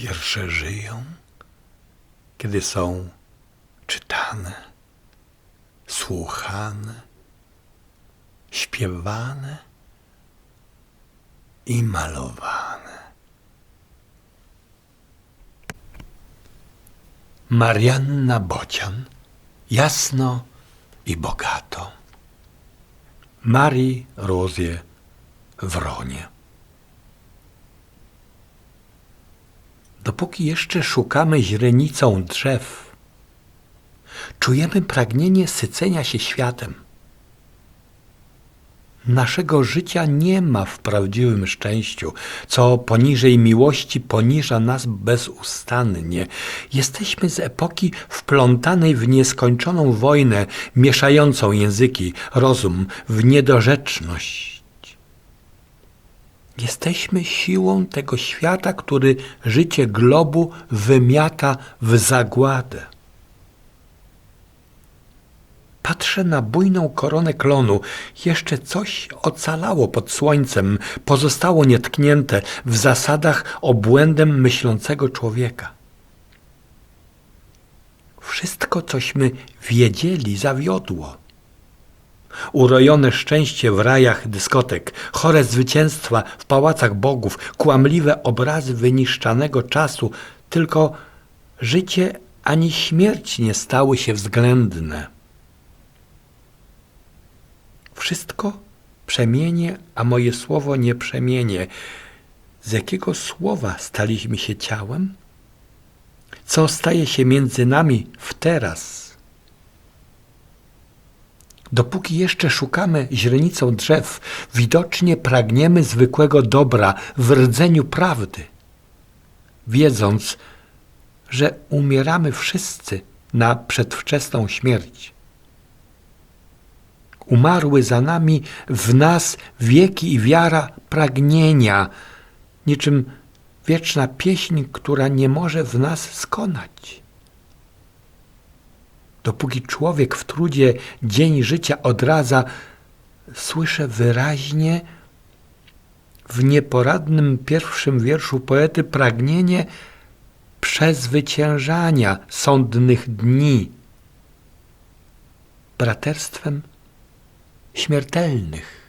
Wiersze żyją, kiedy są czytane, słuchane, śpiewane i malowane. Marianna Bocian, jasno i bogato. Marii Rozie Wronie. Dopóki jeszcze szukamy źrenicą drzew, czujemy pragnienie sycenia się światem. Naszego życia nie ma w prawdziwym szczęściu, co poniżej miłości poniża nas bezustannie. Jesteśmy z epoki wplątanej w nieskończoną wojnę, mieszającą języki, rozum w niedorzeczność. Jesteśmy siłą tego świata, który życie globu wymiata w zagładę. Patrzę na bujną koronę klonu. Jeszcze coś ocalało pod słońcem, pozostało nietknięte w zasadach obłędem myślącego człowieka. Wszystko, cośmy wiedzieli, zawiodło. Urojone szczęście w rajach dyskotek, chore zwycięstwa w pałacach bogów, kłamliwe obrazy wyniszczanego czasu, tylko życie ani śmierć nie stały się względne. Wszystko przemienie, a moje słowo nie przemienie. Z jakiego słowa staliśmy się ciałem? Co staje się między nami w teraz? Dopóki jeszcze szukamy źrenicą drzew, widocznie pragniemy zwykłego dobra w rdzeniu prawdy, wiedząc, że umieramy wszyscy na przedwczesną śmierć. Umarły za nami w nas wieki i wiara pragnienia, niczym wieczna pieśń, która nie może w nas skonać. Dopóki człowiek w trudzie dzień życia odradza, słyszę wyraźnie w nieporadnym pierwszym wierszu poety pragnienie przezwyciężania sądnych dni braterstwem śmiertelnych.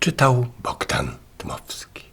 Czytał Bogdan Dmowski.